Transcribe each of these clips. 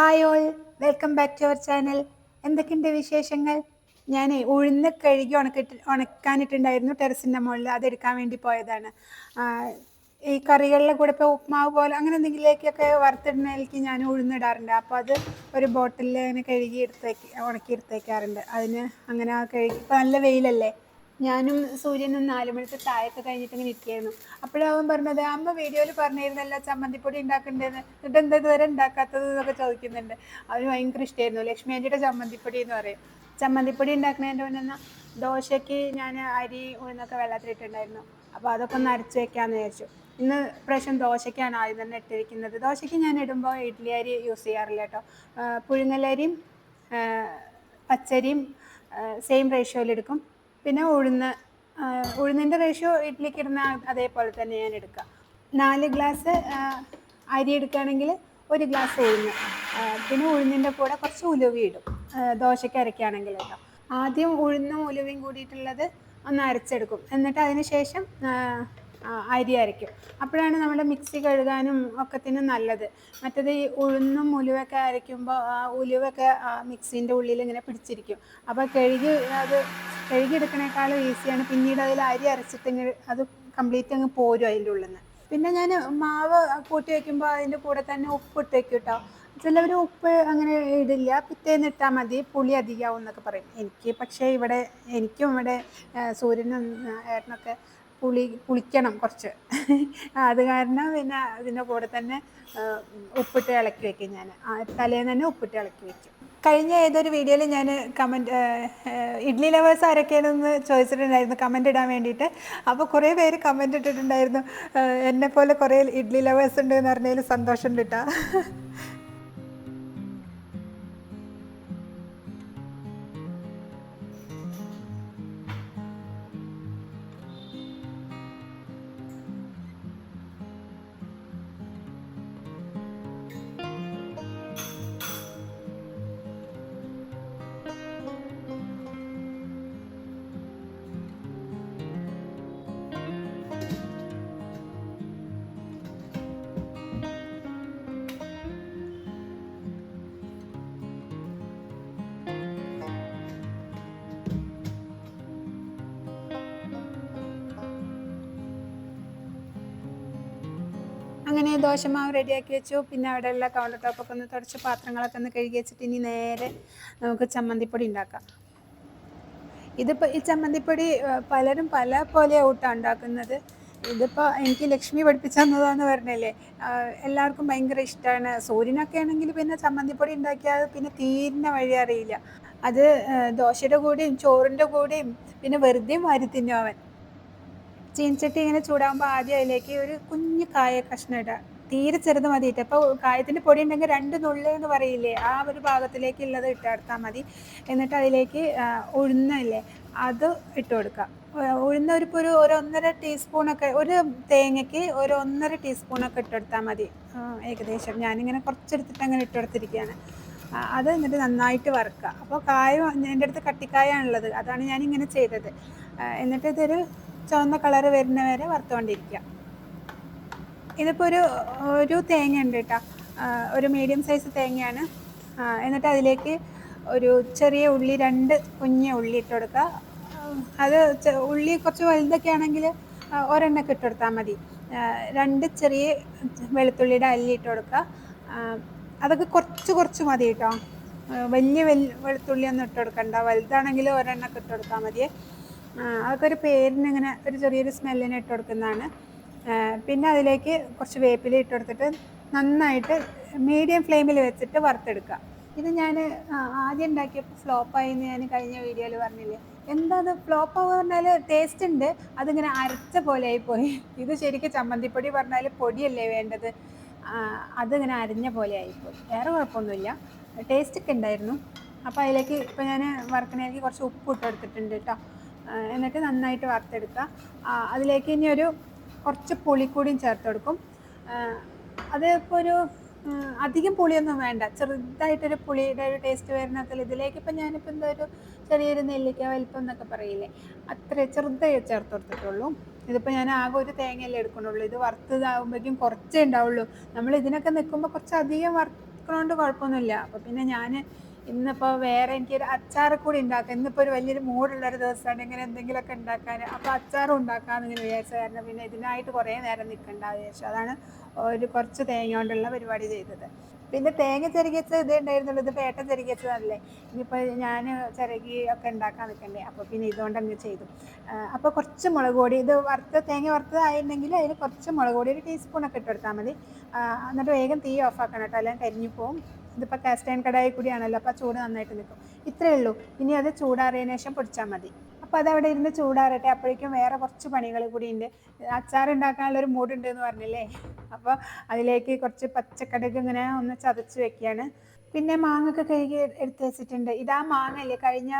Hi all welcome back to our channel എന്തൊക്കെയുണ്ട് വിശേഷങ്ങൾ? ഞാൻ ഉഴുന്ന് കഴുകി ഉണക്കിട്ട് ഉണക്കാനിട്ടുണ്ടായിരുന്നു ടെറസിന്റെ മുകളിൽ. അതെടുക്കാൻ വേണ്ടി പോയതാണ്. ഈ കറികളിലെ കൂടെ ഇപ്പോൾ ഉപ്മാവ് പോലെ അങ്ങനെ എന്തെങ്കിലുമൊക്കെ വറുത്തിടുന്നതിലേക്ക് ഞാൻ ഉഴുന്നിടാറുണ്ട്. അപ്പോൾ അത് ഒരു ബോട്ടിലിൽ അങ്ങനെ കഴുകി എടുത്തേക്ക് ഉണക്കി എടുത്തേക്കാറുണ്ട് അതിന് അങ്ങനെ കഴുകി ഇപ്പോൾ നല്ല വെയിലല്ലേ? ഞാനും സൂര്യനും നാല് മണിക്ക് ചായയൊക്കെ കഴിഞ്ഞിട്ട് ഇങ്ങനെ ഇരിക്കുകയായിരുന്നു. അപ്പോഴവൻ പറഞ്ഞത് അമ്മ വീഡിയോയിൽ പറഞ്ഞിരുന്നല്ലോ ചമ്മന്തിപ്പൊടി ഉണ്ടാക്കണ്ടേന്ന്. എന്നിട്ട് എന്താ ഇതുവരെ ഉണ്ടാക്കാത്തത് എന്നൊക്കെ ചോദിക്കുന്നുണ്ട്. അവന് ഭയങ്കര ഇഷ്ടമായിരുന്നു ലക്ഷ്മി ആന്റിയുടെ ചമ്മന്തിപ്പൊടി എന്ന് പറയും. ചമ്മന്തിപ്പൊടി ഉണ്ടാക്കുന്നതിന്റെ മുന്നേ ദോശയ്ക്ക് ഞാൻ അരി ഉഴുന്നൊക്കെ വെള്ളത്തിലിട്ടുണ്ടായിരുന്നു. അപ്പോൾ അതൊക്കെ ഒന്ന് അരച്ച് വെക്കാമെന്ന് വിചാരിച്ചു. ഇന്ന് പ്രാവശ്യം ദോശയ്ക്കാണ് ആദ്യം തന്നെ ഇട്ടിരിക്കുന്നത്. ദോശയ്ക്ക് ഞാൻ ഇടുമ്പോൾ ഇഡ്ഡലി അരി യൂസ് ചെയ്യാറില്ല കേട്ടോ. പുഴുങ്ങലരിയും പച്ചരിയും സെയിം റേഷ്യോയിലെടുക്കും പിന്നെ ഉഴുന്ന് ഉഴുന്നിന്റെ റേഷ്യോ ഇഡ്ഡലിക്ക് ഇടുന്ന അതേപോലെ തന്നെ ഞാൻ എടുക്കുക. നാല് ഗ്ലാസ് അരി എടുക്കുകയാണെങ്കിൽ ഒരു ഗ്ലാസ് ഉഴുന്ന്. പിന്നെ ഉഴുന്നിന്റെ കൂടെ കുറച്ച് ഉലുവി ഇടും. ദോശയ്ക്ക് അരയ്ക്കുകയാണെങ്കിൽ കേട്ടോ. ആദ്യം ഉഴുന്നും ഉലുവയും കൂടിയിട്ടുള്ളത് ഒന്ന് അരച്ചെടുക്കും. എന്നിട്ട് അതിന് ശേഷം അരി അരയ്ക്കും അപ്പോഴാണ് നമ്മുടെ മിക്സി കഴുകാനും ഒക്കത്തിനും നല്ലത്. മറ്റത് ഈ ഉഴുന്നും ഉലുവൊക്കെ അരയ്ക്കുമ്പോൾ ആ ഉലുവൊക്കെ ആ മിക്സീന്റെ ഉള്ളിൽ ഇങ്ങനെ പിടിച്ചിരിക്കും. അപ്പോൾ കഴുകി അത് കഴുകിയെടുക്കണേക്കാളും ഈസിയാണ്. പിന്നീട് അതിൽ അരി അരച്ചിട്ട് അത് കംപ്ലീറ്റ് അങ്ങ് പോരും അതിന്റെ ഉള്ളിൽ നിന്ന്. പിന്നെ ഞാൻ മാവ് കൂട്ടി വയ്ക്കുമ്പോൾ അതിന്റെ കൂടെ തന്നെ ഉപ്പ് ഇട്ട് വയ്ക്കും കേട്ടോ. ചിലവർ ഉപ്പ് അങ്ങനെ ഇടില്ല. പിറ്റേന്ന് ഇട്ടാൽ മതി. പുളി അധികമാവും എന്നൊക്കെ പറയും. എനിക്ക് പക്ഷേ ഇവിടെ എനിക്കും ഇവിടെ സൂര്യനും ഏട്ടനൊക്കെ പുളി പുളിക്കണം കുറച്ച്. അത് കാരണം പിന്നെ അതിന്റെ കൂടെ തന്നെ ഉപ്പിട്ട് ഇളക്കി വെക്കും ഞാൻ. തലേന്ന് തന്നെ ഉപ്പിട്ട് ഇളക്കി വെക്കും. കഴിഞ്ഞ ഏതൊരു വീഡിയോയിൽ ഞാൻ കമന്റ് ഇഡ്ലി ലവേഴ്സ് ആരൊക്കെയാണെന്ന് ചോദിച്ചിട്ടുണ്ടായിരുന്നു കമന്റ് ഇടാൻ വേണ്ടിയിട്ട്. അപ്പോൾ കുറേ പേര് കമന്റ് ഇട്ടിട്ടുണ്ടായിരുന്നു എന്നെപ്പോലെ പോലെ കുറേ ഇഡ്ലി ലവേഴ്സ് ഉണ്ട് എന്ന് പറഞ്ഞതിൽ സന്തോഷം കിട്ടാ അങ്ങനെ ദോശമാവ് റെഡിയാക്കി വെച്ചു. പിന്നെ അവിടെ അവിടെയുള്ള കൗണ്ടർ ടോപ്പൊക്കെ ഒന്ന് തുടച്ച് പാത്രങ്ങളൊക്കെ ഒന്ന് കഴുകി വെച്ചിട്ട് ഇനി നേരെ നമുക്ക് ചമ്മന്തിപ്പൊടി ഉണ്ടാക്കാം. ഇതിപ്പോൾ ഈ ചമ്മന്തിപ്പൊടി പലരും പല പോലെ ഊട്ടാണ് ഉണ്ടാക്കുന്നത്. ഇതിപ്പോൾ എനിക്ക് ലക്ഷ്മി പഠിപ്പിച്ചു തന്നതാന്ന് പറഞ്ഞല്ലേ? എല്ലാവർക്കും ഭയങ്കര ഇഷ്ടമാണ് സൂര്യനൊക്കെ ആണെങ്കിൽ പിന്നെ ചമ്മന്തിപ്പൊടി ഉണ്ടാക്കിയാൽ പിന്നെ തീരുന്ന വഴി അറിയില്ല. അത് ദോശയുടെ കൂടെയും ചോറിന്റെ കൂടെയും പിന്നെ വെറുതെ വാരി തിന്നു അവൻ ചീനച്ചട്ടി ഇങ്ങനെ ചൂടാകുമ്പോൾ ആദ്യം അതിലേക്ക് ഒരു കുഞ്ഞു കായ കഷ്ണം ഇടുക തീരെ ചെറുത് മതിയിട്ട് അപ്പോൾ കായത്തിന്റെ പൊടി ഉണ്ടെങ്കിൽ രണ്ട് നുള്ളി എന്ന് പറയില്ലേ ആ ഒരു ഭാഗത്തിലേക്ക് ഉള്ളത് ഇട്ടെടുത്താൽ മതി. എന്നിട്ട് അതിലേക്ക് ഉഴുന്നല്ലേ അത് ഇട്ട് കൊടുക്കുക. ഉഴുന്ന ഒരു ഒരു ഒരു ഒന്നര ടീസ്പൂണൊക്കെ ഒരു തേങ്ങയ്ക്ക് ഒരു ഒന്നര ടീസ്പൂണൊക്കെ ഇട്ടെടുത്താൽ മതി. ഏകദേശം. ഞാനിങ്ങനെ കുറച്ചെടുത്തിട്ട് അങ്ങനെ ഇട്ടെടുത്തിരിക്കുകയാണ് അത് എന്നിട്ട് നന്നായിട്ട് വറുക്കുക. അപ്പോൾ കായ എന്റെ അടുത്ത് കട്ടിക്കായാണുള്ളത് അതാണ് ഞാനിങ്ങനെ ചെയ്തത്. എന്നിട്ട് ഇതൊരു ചുവന്ന കളർ വരുന്ന വരെ വറുത്തുകൊണ്ടിരിക്കുക. ഇതിപ്പോൾ ഒരു ഒരു തേങ്ങ ഉണ്ട് കേട്ടോ ഒരു മീഡിയം സൈസ് തേങ്ങയാണ്. എന്നിട്ട് അതിലേക്ക് ഒരു ചെറിയ ഉള്ളി രണ്ട് കുഞ്ഞ ഉള്ളി ഇട്ട് കൊടുക്കുക. അത് ഉള്ളി കുറച്ച് വലുതൊക്കെ ആണെങ്കിൽ ഒരെണ്ണൊക്കെ ഇട്ട് കൊടുത്താൽ മതി. രണ്ട് ചെറിയ വെളുത്തുള്ളിയുടെ അല്ലി ഇട്ട് കൊടുക്കുക. അതൊക്കെ കുറച്ച് കുറച്ച് മതി കേട്ടോ. വലിയ വെളുത്തുള്ളി ഒന്നും ഇട്ട് കൊടുക്കണ്ട. വലുതാണെങ്കിൽ ഒരെണ്ണൊക്കെ ഇട്ട് കൊടുത്താൽ മതിയേ. അതൊക്കെ ഒരു പേരിന് ഇങ്ങനെ ഒരു ചെറിയൊരു സ്മെല്ലിന് ഇട്ട് കൊടുക്കുന്നതാണ്. പിന്നെ അതിലേക്ക് കുറച്ച് വേപ്പില ഇട്ട് കൊടുത്തിട്ട് നന്നായിട്ട് മീഡിയം ഫ്ലെയിമിൽ വെച്ചിട്ട് വറുത്തെടുക്കുക. ഇത് ഞാൻ ആദ്യം ഉണ്ടാക്കിയപ്പോൾ ഫ്ലോപ്പായി എന്ന് ഞാൻ കഴിഞ്ഞ വീഡിയോയിൽ പറഞ്ഞില്ലേ? എന്താ അത് ഫ്ലോപ്പ് ആവുക പറഞ്ഞാൽ ടേസ്റ്റ് ഉണ്ട്. അതിങ്ങനെ അരച്ച പോലെ ആയിപ്പോയി. ഇത് ശരിക്കും ചമ്മന്തിപ്പൊടി പറഞ്ഞാൽ പൊടിയല്ലേ വേണ്ടത്? അതിങ്ങനെ അരിഞ്ഞ പോലെ ആയിപ്പോയി. വേറെ കുഴപ്പമൊന്നുമില്ല. ടേസ്റ്റ് ഒക്കെ ഉണ്ടായിരുന്നു. അപ്പോൾ അതിലേക്ക് ഇപ്പോൾ ഞാൻ വറുക്കണേക്ക് കുറച്ച് ഉപ്പ് ഇട്ട് എടുത്തിട്ടുണ്ട് കേട്ടോ. എന്നിട്ട് നന്നായിട്ട് വറുത്തെടുക്കുക. അതിലേക്ക് ഇനി ഒരു കുറച്ച് പുളിക്കൂടിയും ചേർത്ത് കൊടുക്കും. അത് ഇപ്പോൾ ഒരു അധികം പുളിയൊന്നും വേണ്ട. ചെറുതായിട്ടൊരു പുളിയുടെ ഒരു ടേസ്റ്റ് വരുന്നതിൽ ഇതിലേക്ക് ഇപ്പം ഞാനിപ്പോൾ എന്താ ഒരു ചെറിയൊരു നെല്ലിക്ക വലിപ്പം എന്നൊക്കെ പറയില്ലേ അത്ര ചെറുതായി ചേർത്ത് കൊടുത്തിട്ടുള്ളൂ. ഇതിപ്പോൾ ഞാൻ ആകെ ഒരു തേങ്ങയല്ലേ എടുക്കണുള്ളൂ ഇത് വറുത്തതാകുമ്പോഴേക്കും കുറച്ചേ ഉണ്ടാവുള്ളൂ. നമ്മൾ ഇതിനൊക്കെ നിൽക്കുമ്പോൾ കുറച്ച് അധികം വറുക്കണോണ്ട് കുഴപ്പമൊന്നുമില്ല. അപ്പോൾ പിന്നെ ഞാൻ ഇന്നിപ്പോൾ വേറെ എനിക്കൊരു അച്ചാർ കൂടി ഉണ്ടാക്കാം. ഇന്നിപ്പോൾ ഒരു വലിയൊരു മൂടുള്ളൊരു ദിവസമാണ്. ഇങ്ങനെ എന്തെങ്കിലുമൊക്കെ ഉണ്ടാക്കാൻ. അപ്പോൾ അച്ചാറും ഉണ്ടാക്കാമെന്ന് ഇങ്ങനെ വിചാരിച്ച കാരണം പിന്നെ ഇതിനായിട്ട് കുറേ നേരം നിൽക്കണ്ട വിചാരിച്ചു. അതാണ് ഒരു കുറച്ച് തേങ്ങ കൊണ്ടുള്ള പരിപാടി ചെയ്തത്. പിന്നെ തേങ്ങ ചിരകിച്ച് ഇതേ ഉണ്ടായിരുന്നുള്ളൂ. ഇത് പേട്ട ചിരകിച്ചതല്ലേ ഇനിയിപ്പോൾ ഞാൻ ചിരകി ഒക്കെ ഉണ്ടാക്കാൻ നിൽക്കണ്ടേ. അപ്പോൾ പിന്നെ ഇതുകൊണ്ട് അങ്ങ് ചെയ്തു. അപ്പോൾ കുറച്ച് മുളക് പൊടി. ഇത് വറുത്ത തേങ്ങ വറുത്തതായിരുന്നെങ്കിൽ അതിൽ കുറച്ച് മുളക് പൊടി ഒരു ടീസ്പൂണൊക്കെ ഇട്ട് കൊടുത്താൽ മതി. എന്നിട്ട് വേഗം തീ ഓഫ് ആക്കണം കേട്ടോ. അല്ലെങ്കിൽ കരിഞ്ഞു പോവും. ഇതിപ്പോൾ കാസ്റ്റൈൻ കടായി കൂടിയാണല്ലോ അപ്പോൾ ചൂട് നന്നായിട്ട് നിൽക്കും. ഇത്രയേ ഉള്ളൂ. ഇനി അത് ചൂടാറിയതിന് ശേഷം പൊടിച്ചാൽ മതി. അപ്പോൾ അതവിടെ ഇരുന്ന് ചൂടാറട്ടെ. അപ്പോഴേക്കും വേറെ കുറച്ച് പണികൾ കൂടി ഉണ്ട് അച്ചാർ ഉണ്ടാക്കാനുള്ളൊരു മൂഡ് ഉണ്ട് എന്ന് പറഞ്ഞില്ലേ? അപ്പോൾ അതിലേക്ക് കുറച്ച് പച്ചക്കടുക് ഇങ്ങനെ ഒന്ന് ചതച്ച് വെക്കുകയാണ് പിന്നെ മാങ്ങൊക്കെ കഴുകി എടുത്ത് വെച്ചിട്ടുണ്ട്. ഇതാ മാങ്ങല്ലേ കഴിഞ്ഞ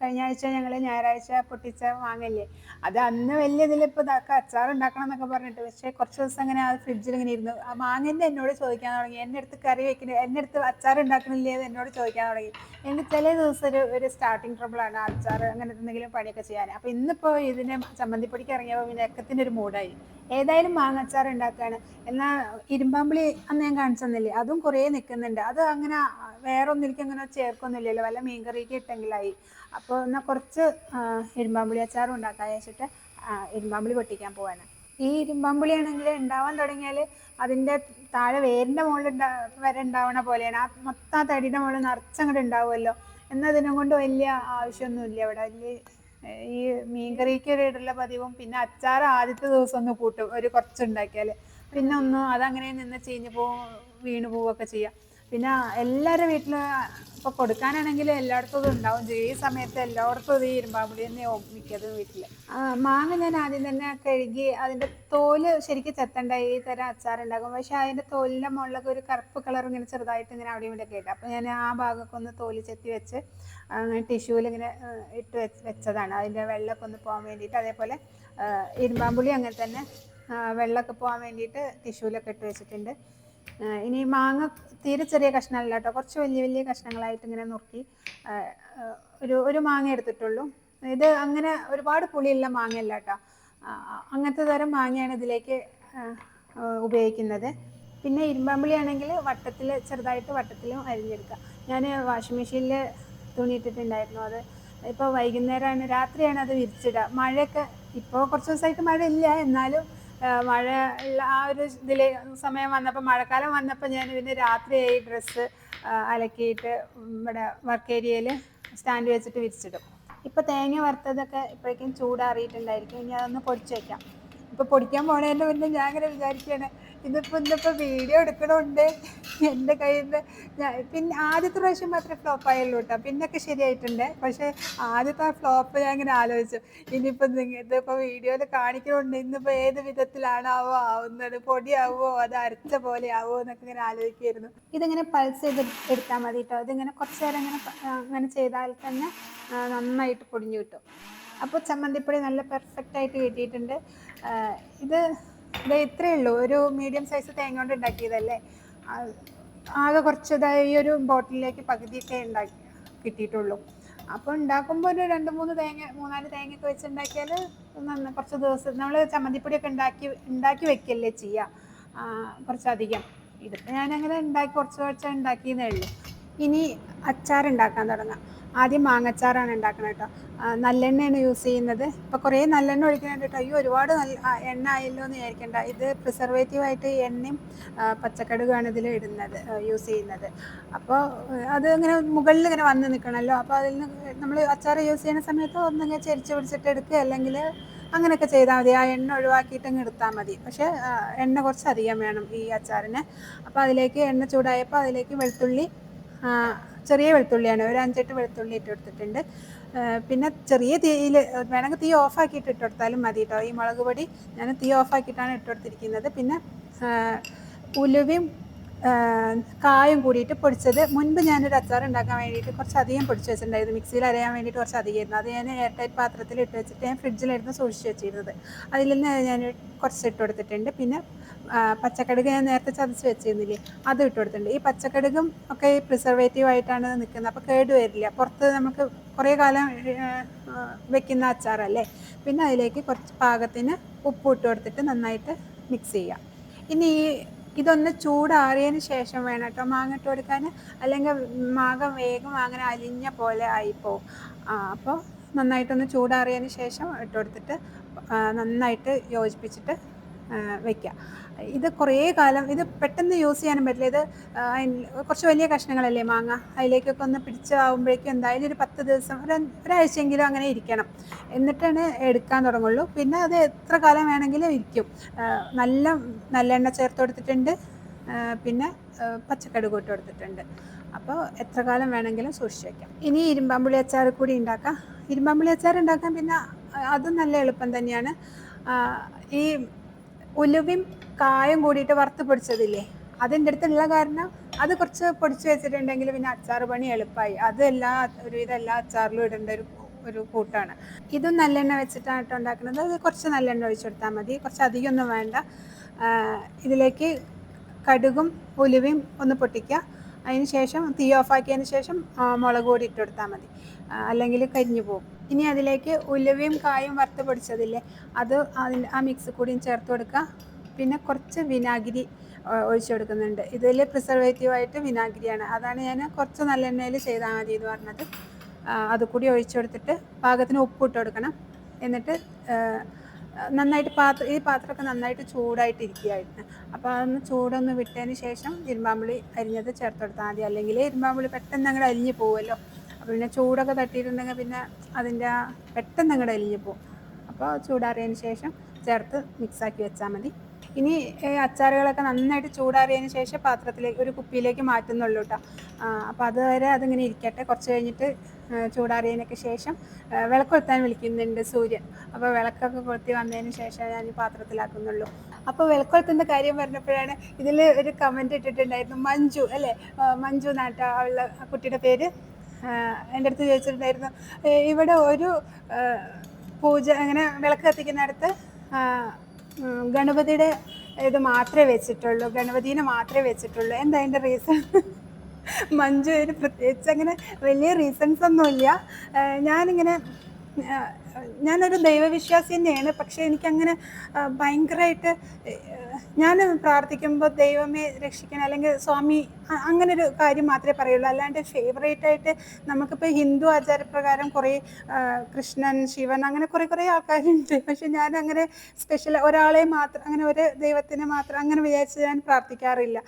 കഴിഞ്ഞ ആഴ്ച ഞങ്ങൾ ഞായറാഴ്ച പൊട്ടിച്ച വാങ്ങല്ലേ അത് അന്ന് വലിയ ഇതിലിപ്പോൾ ഇതാക്കുക അച്ചാർ ഉണ്ടാക്കണം എന്നൊക്കെ പറഞ്ഞിട്ട്. പക്ഷേ കുറച്ച് ദിവസം അങ്ങനെ ആ ഫ്രിഡ്ജിൽ ഇങ്ങനെ ഇരുന്നു. ആ മാങ്ങേന്റെ എന്നോട് ചോദിക്കാൻ തുടങ്ങി. എന്റെ അടുത്ത് കറി വെക്കുന്നത് എന്റെ അടുത്ത് അച്ചാർ ഉണ്ടാക്കണില്ലേ? എന്ന് എന്നോട് ചോദിക്കാൻ തുടങ്ങി. എനിക്ക് ചില ദിവസം ഒരു ഒരു സ്റ്റാർട്ടിങ് ട്രബിളാണ് അച്ചാർ അങ്ങനെ എന്തെങ്കിലും പണിയൊക്കെ ചെയ്യാൻ. അപ്പോൾ ഇന്നിപ്പോൾ ഇതിനെ ചമ്മന്തിപ്പൊടിക്ക് ഇറങ്ങിയപ്പോൾ പിന്നെ ഒരു മൂഡായി ഏതായാലും മാങ്ങച്ചാർ ഉണ്ടാക്കുകയാണ് എന്നാൽ ഇരുമ്പാമ്പിളി അന്ന് ഞാൻ കാണിച്ചു തന്നില്ലേ? അതും കുറേ നിൽക്കുന്നുണ്ട് അത് അങ്ങനെ വേറെ ഒന്നിലേക്ക് അങ്ങനെ ചേർക്കൊന്നുമില്ലല്ലോ. വല്ല മീൻകറിക്ക് ഇട്ടെങ്കിലായി. അപ്പോൾ എന്നാൽ കുറച്ച് ഇരുമ്പാമ്പിളി അച്ചാറും ഉണ്ടാക്കാൻ വെച്ചിട്ട് ഇരുമ്പാമ്പിളി പൊട്ടിക്കാൻ പോവാണ്. ഈ ഇരുമ്പാമ്പിളി ആണെങ്കിൽ ഉണ്ടാവാൻ തുടങ്ങിയാൽ അതിന്റെ താഴെ വേരിന്റെ മുകളിൽ വരെ ഉണ്ടാവണ പോലെയാണ്. ആ മൊത്തം ആ തടിയുടെ മുകളിൽ നിറച്ചങ്ങോട്ട് ഉണ്ടാവുമല്ലോ. എന്നാൽ അതിനെ കൊണ്ട് വലിയ ആവശ്യമൊന്നുമില്ല ഇവിടെ. വലിയ ഈ മീൻകറിക്ക് ഒരു ഇടല പതിവും പിന്നെ അച്ചാർ ആദ്യത്തെ ദിവസം ഒന്ന് കൂട്ടും ഒരു കുറച്ച് ഉണ്ടാക്കിയാൽ പിന്നെ ഒന്ന് അതങ്ങനെ നിന്ന് ചീഞ്ഞു പോവും വീണു പോവുകയൊക്കെ ചെയ്യാം. പിന്നെ എല്ലാവരുടെ വീട്ടിൽ ഇപ്പോൾ കൊടുക്കാനാണെങ്കിൽ എല്ലായിടത്തും ഇത് ഉണ്ടാവും. ഈ സമയത്ത് എല്ലായിടത്തും ഇത് ഇരുമ്പാമ്പുളി തന്നെ മിക്കത് വീട്ടിൽ മാങ്ങ ഞാൻ ആദ്യം തന്നെ കഴുകി അതിന്റെ തോൽ ശരിക്കും ചെത്തണ്ട? ഈ തരം അച്ചാറുണ്ടാക്കും. പക്ഷേ അതിന്റെ തോലിന്റെ മുകളിലൊക്കെ ഒരു കറുപ്പ് കളർ ഇങ്ങനെ ചെറുതായിട്ട് ഇങ്ങനെ അവിടെ ഇവിടെ കേട്ടു അപ്പോൾ ഞാൻ ആ ഭാഗമൊക്കെ ഒന്ന് തോൽ ചെത്തി വെച്ച് അങ്ങനെ ടിഷ്യൂവിൽ ഇങ്ങനെ ഇട്ട് വെച്ച് വെച്ചതാണ്. അതിന്റെ വെള്ളമൊക്കെ ഒന്ന് പോകാൻ വേണ്ടിയിട്ട് അതേപോലെ ഇരുമ്പാമ്പുളി അങ്ങനെ തന്നെ വെള്ളമൊക്കെ പോകാൻ വേണ്ടിയിട്ട് ടിഷ്യൂലൊക്കെ ഇട്ട് വെച്ചിട്ടുണ്ട്. ഇനി മാങ്ങ തീരെ ചെറിയ കഷ്ണമല്ല കേട്ടോ കുറച്ച് വലിയ വലിയ കഷ്ണങ്ങളായിട്ട് ഇങ്ങനെ നുറുക്കി ഒരു ഒരു മാങ്ങ എടുത്തിട്ടുള്ളൂ. ഇത് അങ്ങനെ ഒരുപാട് പുളിയുള്ള മാങ്ങയല്ല കേട്ടോ അങ്ങനത്തെ തരം മാങ്ങയാണ് ഇതിലേക്ക് ഉപയോഗിക്കുന്നത്. പിന്നെ ഇരുമ്പാമ്പുളി ആണെങ്കിൽ വട്ടത്തിൽ ചെറുതായിട്ട് വട്ടത്തിലും അരിഞ്ഞെടുക്കുക. ഞാൻ വാഷിംഗ് മെഷീനിൽ തുണി ഇട്ടിട്ടുണ്ടായിരുന്നു അത്. ഇപ്പോൾ വൈകുന്നേരമാണ് രാത്രിയാണ് അത് വിരിച്ചിടുക. മഴയൊക്കെ ഇപ്പോൾ കുറച്ച് ദിവസമായിട്ട് മഴ ഇല്ല എന്നാലും മഴ ആ ഒരു ഇതിൽ സമയം വന്നപ്പോൾ മഴക്കാലം വന്നപ്പോൾ ഞാൻ പിന്നെ രാത്രിയായി ഡ്രസ്സ് അലക്കിയിട്ട് ഇവിടെ വർക്ക് ഏരിയയിൽ സ്റ്റാൻഡ് വെച്ചിട്ട് വിരിച്ചിടും. ഇപ്പോൾ തേങ്ങ വറുത്തതൊക്കെ ഇപ്പോഴേക്കും ചൂടാറിയിട്ടുണ്ടായിരിക്കും. ഇനി അതൊന്ന് പൊടിച്ച് വയ്ക്കാം ഇപ്പോൾ പൊടിക്കാൻ പോണേന്റെ മുന്നേ ഞാൻ അങ്ങനെ വിചാരിക്കുകയാണ് ഇതിപ്പോൾ ഇന്നിപ്പോൾ വീഡിയോ എടുക്കണമുണ്ട് എന്റെ കയ്യിൽ നിന്ന് പിന്നെ ആദ്യത്തെ പ്രാവശ്യം മാത്രമേ ഫ്ലോപ്പ് ആയുള്ളൂ കേട്ടോ പിന്നൊക്കെ ശരിയായിട്ടുണ്ട്. പക്ഷേ ആദ്യത്തെ ആ ഫ്ലോപ്പ് ഞാൻ ഇങ്ങനെ ആലോചിച്ചു. ഇനിയിപ്പോൾ നിങ്ങൾ ഇതിപ്പോൾ വീഡിയോയിൽ കാണിക്കണമുണ്ട് ഇന്നിപ്പോൾ ഏത് വിധത്തിലാണാവോ ആവുന്നത്? പൊടിയാവോ? അത് അരച്ച പോലെ ആവോ എന്നൊക്കെ ഇങ്ങനെ ആലോചിക്കുമായിരുന്നു ഇതിങ്ങനെ പൾസ് ചെയ്ത് എടുത്താൽ മതി കേട്ടോ ഇതിങ്ങനെ കുറച്ച് നേരം ഇങ്ങനെ അങ്ങനെ ചെയ്താൽ തന്നെ നന്നായിട്ട് പൊടിഞ്ഞു കിട്ടും. അപ്പോൾ ചമ്മന്തിപ്പൊടി നല്ല പെർഫെക്റ്റ് ആയിട്ട് കിട്ടിയിട്ടുണ്ട്. ഇത് ഇത് ഇത്രയേ ഉള്ളൂ. ഒരു മീഡിയം സൈസ് തേങ്ങ കൊണ്ട് ഉണ്ടാക്കിയതല്ലേ? ആകെ കുറച്ചതായി ഈ ഒരു ബോട്ടിലേക്ക് പകുതിയൊക്കെ ഉണ്ടാക്കി കിട്ടിയിട്ടുള്ളൂ. അപ്പോൾ ഉണ്ടാക്കുമ്പോൾ ഒരു രണ്ട് മൂന്ന് തേങ്ങ മൂന്നാൽ തേങ്ങയൊക്കെ വെച്ച് ഉണ്ടാക്കിയാൽ നന്ന കുറച്ച് ദിവസം നമ്മൾ ചമ്മന്തിപ്പൊടിയൊക്കെ ഉണ്ടാക്കി ഉണ്ടാക്കി വെക്കല്ലേ ചെയ്യുക കുറച്ചധികം. ഇതിപ്പോൾ ഞാനങ്ങനെ ഉണ്ടാക്കി കുറച്ച് കുറച്ച് ഉണ്ടാക്കിയെന്നേ ഉള്ളൂ. ഇനി അച്ചാർ ഉണ്ടാക്കാൻ തുടങ്ങാം. ആദ്യം മാങ്ങച്ചാറാണ് ഉണ്ടാക്കുന്നത് കേട്ടോ. നല്ലെണ്ണയാണ് യൂസ് ചെയ്യുന്നത്. ഇപ്പോൾ കുറേ നല്ലെണ്ണ ഒഴിക്കുന്നുണ്ട് കേട്ടോ. അയ്യോ ഒരുപാട് നല്ല എണ്ണ ആയല്ലോ എന്ന് വിചാരിക്കേണ്ട. ഇത് പ്രിസർവേറ്റീവായിട്ട് എണ്ണയും പച്ചക്കടുകാണ് ഇതിൽ ഇടുന്നത് യൂസ് ചെയ്യുന്നത്. അപ്പോൾ അത് ഇങ്ങനെ മുകളിൽ ഇങ്ങനെ വന്ന് നിൽക്കണമല്ലോ അപ്പോൾ അതിൽ നിന്ന് നമ്മൾ അച്ചാർ യൂസ് ചെയ്യുന്ന സമയത്ത് ഒന്നിങ്ങനെ ചെരിച്ച് പിടിച്ചിട്ട് എടുക്കുക. അല്ലെങ്കിൽ അങ്ങനെയൊക്കെ ചെയ്താൽ മതി. ആ എണ്ണ ഒഴിവാക്കിയിട്ട് അങ്ങ് എടുത്താൽ മതി. പക്ഷേ എണ്ണ കുറച്ച് അധികം വേണം ഈ അച്ചാറിന്. അപ്പോൾ അതിലേക്ക് എണ്ണ ചൂടായപ്പോൾ അതിലേക്ക് വെളുത്തുള്ളി ചെറിയ വെളുത്തുള്ളിയാണ്. ഒരു അഞ്ചെട്ട് വെളുത്തുള്ളി ഇട്ട് കൊടുത്തിട്ടുണ്ട് പിന്നെ ചെറിയ തീയിൽ വേണമെങ്കിൽ തീ ഓഫാക്കിയിട്ട് ഇട്ട് കൊടുത്താലും മതി കേട്ടോ ഈ മുളക് പൊടി ഞാൻ തീ ഓഫാക്കിയിട്ടാണ് ഇട്ട് കൊടുത്തിരിക്കുന്നത് പിന്നെ ഉലുവയും കായും കൂടിയിട്ട് പൊടിച്ചത്. മുൻപ് ഞാനൊരു അച്ചാർ ഉണ്ടാക്കാൻ വേണ്ടിയിട്ട് കുറച്ച് അധികം പൊടിച്ച് വെച്ചിട്ടുണ്ടായിരുന്നു. മിക്സിയിൽ അരയാൻ വേണ്ടിയിട്ട് കുറച്ച് അധികം ആയിരുന്നു അത് ഞാൻ എയർ ടൈറ്റ് പാത്രത്തിൽ ഇട്ട് വെച്ചിട്ട് ഞാൻ ഫ്രിഡ്ജിലായിരുന്നു സൂക്ഷിച്ച് വെച്ചിരുന്നത്. അതിൽ നിന്ന് ഞാൻ കുറച്ച് ഇട്ട് കൊടുത്തിട്ടുണ്ട്. പിന്നെ പച്ചക്കടുക് ഞാൻ നേരത്തെ ചതച്ച് വെച്ചിരുന്നില്ലേ അത് ഇട്ട് കൊടുത്തിട്ടുണ്ട്. ഈ പച്ചക്കടുകും ഒക്കെ പ്രിസർവേറ്റീവ് ആയിട്ടാണ് നിൽക്കുന്നത്. അപ്പോൾ കേട് വരില്ല. പുറത്ത് നമുക്ക് കുറേ കാലം വെക്കുന്ന അച്ചാറല്ലേ? പിന്നെ അതിലേക്ക് കുറച്ച് പാകത്തിന് ഉപ്പ് ഇട്ട് കൊടുത്തിട്ട് നന്നായിട്ട് മിക്സ് ചെയ്യുക ഇനി ഈ ഇതൊന്ന് ചൂടാറിയതിന് ശേഷം വേണം കേട്ടോ. മാങ്ങ ഇട്ട് കൊടുക്കാൻ. അല്ലെങ്കിൽ മാങ്ങ വേഗം അങ്ങനെ അലിഞ്ഞ പോലെ ആയിപ്പോവും. അപ്പോൾ നന്നായിട്ടൊന്ന് ചൂടാറിയതിന് ശേഷം ഇട്ട് കൊടുത്തിട്ട് നന്നായിട്ട് യോജിപ്പിച്ചിട്ട് വയ്ക്കുക ഇത് കുറേ കാലം ഇത് പെട്ടെന്ന് യൂസ് ചെയ്യാനും പറ്റില്ല. ഇത് കുറച്ച് വലിയ കഷ്ണങ്ങളല്ലേ മാങ്ങ? അതിലേക്കൊക്കെ ഒന്ന് പിടിച്ചാവുമ്പോഴേക്കും എന്തായാലും ഒരു പത്ത് ദിവസം ഒരു ഒരാഴ്ചയെങ്കിലും അങ്ങനെ ഇരിക്കണം. എന്നിട്ടാണ് എടുക്കാൻ തുടങ്ങുള്ളൂ. പിന്നെ അത് എത്ര കാലം വേണമെങ്കിലും ഇരിക്കും. നല്ല നല്ലെണ്ണ ചേർത്ത് കൊടുത്തിട്ടുണ്ട്. പിന്നെ പച്ചക്കടുക് ഇട്ട് കൊടുത്തിട്ടുണ്ട്. അപ്പോൾ എത്ര കാലം വേണമെങ്കിലും സൂക്ഷിച്ച് വയ്ക്കാം ഇനി ഇരുമ്പാമ്പുളി അച്ചാർ കൂടി ഉണ്ടാക്കാം. ഇരുമ്പാമ്പുളി അച്ചാർ ഉണ്ടാക്കാൻ പിന്നെ അതും നല്ല എളുപ്പം തന്നെയാണ്. ഈ ഉലുവയും കായും കൂടിയിട്ട് വറുത്ത് പൊടിച്ചതില്ലേ? അതിന്റെ അടുത്തുള്ള കാരണം അത് കുറച്ച് പൊടിച്ച് വെച്ചിട്ടുണ്ടെങ്കിൽ പിന്നെ അച്ചാർ പണി എളുപ്പമായി അത് എല്ലാ ഒരുവിധം എല്ലാ അച്ചാറിലും ഇടേണ്ട ഒരു ഒരു കൂട്ടാണ്. ഇതും നല്ലെണ്ണ വെച്ചിട്ടാണ് ഉണ്ടാക്കുന്നത്. അത് കുറച്ച് നല്ലെണ്ണ ഒഴിച്ചെടുത്താൽ മതി. കുറച്ച് അധികമൊന്നും വേണ്ട. ഇതിലേക്ക് കടുകും ഉലുവയും ഒന്ന് പൊട്ടിക്കുക. അതിന് ശേഷം തീ ഓഫാക്കിയതിന് ശേഷം മുളക് കൂടി ഇട്ടെടുത്താൽ മതി. അല്ലെങ്കിൽ കരിഞ്ഞു പോകും. ഇനി അതിലേക്ക് ഉലുവയും കായും വറുത്ത് പൊടിച്ചതില്ലേ അത് അതിന്റെ ആ മിക്സ് കൂടിയും ചേർത്ത് കൊടുക്കുക. പിന്നെ കുറച്ച് വിനാഗിരി ഒഴിച്ചു കൊടുക്കുന്നുണ്ട്. ഇതിൽ പ്രിസർവേറ്റീവായിട്ട് വിനാഗിരിയാണ്. അതാണ് ഞാൻ കുറച്ച് നല്ലെണ്ണയിൽ ചെയ്താൽ മതി എന്ന് പറഞ്ഞത്. അത് കൂടി ഒഴിച്ചു കൊടുത്തിട്ട് പാകത്തിന് ഉപ്പ് ഇട്ട് കൊടുക്കണം. എന്നിട്ട് നന്നായിട്ട് പാത്രം ഈ പാത്രമൊക്കെ നന്നായിട്ട് ചൂടായിട്ട് ഇരിക്കുകയായിരുന്നു. അപ്പോൾ അതൊന്ന് ചൂടൊന്ന് വിട്ടതിന് ശേഷം ഇരുമ്പാമ്പുളി അരിഞ്ഞത് ചേർത്ത് കൊടുത്താൽ മതി. അല്ലെങ്കിൽ ഇരുമ്പാമ്പുളി പെട്ടെന്ന് അങ്ങോട്ട് അരിഞ്ഞു പോകുമല്ലോ അപ്പോൾ പിന്നെ ചൂടൊക്കെ തട്ടിയിട്ടുണ്ടെങ്കിൽ പിന്നെ അതിന്റെ പെട്ടെന്ന് അങ്ങോട്ട് അലിഞ്ഞു പോകും. അപ്പോൾ ചൂടാറിയതിന് ശേഷം ചേർത്ത് മിക്സാക്കി വെച്ചാൽ മതി. ഇനി അച്ചാറുകളൊക്കെ നന്നായിട്ട് ചൂടാറിയതിന് ശേഷം പാത്രത്തിലേക്ക് ഒരു കുപ്പിയിലേക്ക് മാറ്റുന്നുള്ളൂ കേട്ടോ. അപ്പോൾ അതുവരെ അതിങ്ങനെ ഇരിക്കട്ടെ. കുറച്ച് കഴിഞ്ഞിട്ട് ചൂടാറിയതിനൊക്കെ ശേഷം വിളക്ക് കൊത്താൻ വിളിക്കുന്നുണ്ട് സൂര്യൻ. അപ്പോൾ വിളക്കൊക്കെ കൊളുത്തി വന്നതിന് ശേഷം ഞാൻ പാത്രത്തിലാക്കുന്നുള്ളൂ. അപ്പോൾ വിളക്കൊളുത്തിന്റെ കാര്യം പറഞ്ഞപ്പോഴാണ് ഇതിൽ ഒരു കമന്റ് ഇട്ടിട്ടുണ്ടായിരുന്നു. മഞ്ജു അല്ലേ? മഞ്ജു നാട്ട ഉള്ള കുട്ടിയുടെ പേര്? എന്റെ അടുത്ത് ചോദിച്ചിട്ടുണ്ടായിരുന്നു ഇവിടെ ഒരു പൂജ അങ്ങനെ വിളക്ക് കത്തിക്കുന്നിടത്ത് ഗണപതിയുടെ ഇത് മാത്രമേ വെച്ചിട്ടുള്ളൂ ഗണപതിനെ മാത്രമേ വെച്ചിട്ടുള്ളൂ. എന്താ അതിന്റെ റീസൺ മഞ്ജു ഒരു പ്രത്യേകിച്ച് അങ്ങനെ വലിയ റീസൺസ് ഒന്നുമില്ല. ഞാനിങ്ങനെ ഞാനൊരു ദൈവവിശ്വാസി തന്നെയാണ് പക്ഷെ എനിക്കങ്ങനെ ഭയങ്കരമായിട്ട് ഞാൻ പ്രാർത്ഥിക്കുമ്പോൾ ദൈവമേ രക്ഷിക്കണം അല്ലെങ്കിൽ സ്വാമി അങ്ങനെ ഒരു കാര്യം മാത്രമേ പറയുള്ളൂ. അല്ലാണ്ട് ഫേവറേറ്റ് ആയിട്ട് നമുക്കിപ്പോൾ ഹിന്ദു ആചാരപ്രകാരം കുറേ കൃഷ്ണൻ ശിവൻ അങ്ങനെ കുറേ കുറേ ആൾക്കാരുണ്ട്. പക്ഷെ ഞാൻ അങ്ങനെ സ്പെഷ്യൽ ഒരാളെ മാത്രം അങ്ങനെ ഒരു ദൈവത്തിനെ മാത്രം അങ്ങനെ വിചാരിച്ച് ഞാൻ പ്രാർത്ഥിക്കാറില്ല.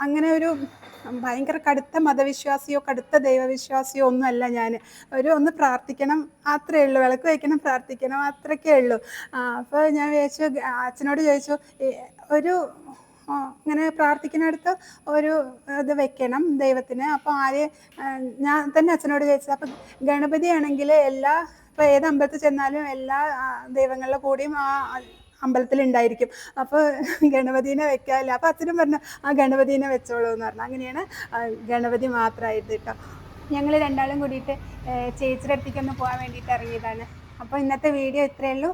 അങ്ങനെ ഒരു ഭയങ്കര കടുത്ത മതവിശ്വാസിയോ കടുത്ത ദൈവവിശ്വാസിയോ ഒന്നുമല്ല ഞാൻ ഒരു ഒന്ന് പ്രാർത്ഥിക്കണം അത്രയേ ഉള്ളൂ. വിളക്ക് വയ്ക്കണം പ്രാർത്ഥിക്കണം അത്രയ്ക്കേ ഉള്ളൂ. അപ്പോൾ ഞാൻ വിചാരിച്ചു അച്ഛനോട് ചോദിച്ചു ഒരു ഇങ്ങനെ പ്രാർത്ഥിക്കുന്നിടത്ത് ഒരു ഇത് വെക്കണം ദൈവത്തിന്. അപ്പോൾ ആര് ഞാൻ തന്നെ അച്ഛനോട് ചോദിച്ചത് അപ്പം ഗണപതി ആണെങ്കിൽ എല്ലാ ഇപ്പോൾ ഏത് അമ്പലത്തിൽ ചെന്നാലും എല്ലാ ദൈവങ്ങളുടെ കൂടിയും ആ അമ്പലത്തിൽ ഉണ്ടായിരിക്കും. അപ്പോൾ ഗണപതിനെ വെക്കാമല്ലോ അപ്പോൾ അച്ഛനും പറഞ്ഞു ആ ഗണപതിനെ വെച്ചോളൂ എന്ന് പറഞ്ഞു. അങ്ങനെയാണ് ഗണപതി മാത്രമായിട്ട് കേട്ടോ. ഞങ്ങൾ രണ്ടാളും കൂടിയിട്ട് ചേച്ചിയുടെ അടുത്തേക്കൊന്ന് പോകാൻ വേണ്ടിയിട്ട് ഇറങ്ങിയതാണ്. അപ്പോൾ ഇന്നത്തെ വീഡിയോ ഇത്രയേ ഉള്ളൂ.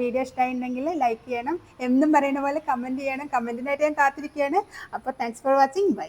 വീഡിയോ ഇഷ്ടമായിട്ടുണ്ടെങ്കിൽ ലൈക്ക് ചെയ്യണം. എന്നും പറയുന്ന പോലെ കമന്റ് ചെയ്യണം. കമന്റിനായിട്ട് ഞാൻ കാത്തിരിക്കുകയാണ്. അപ്പോൾ താങ്ക്സ് ഫോർ വാച്ചിങ് ബൈ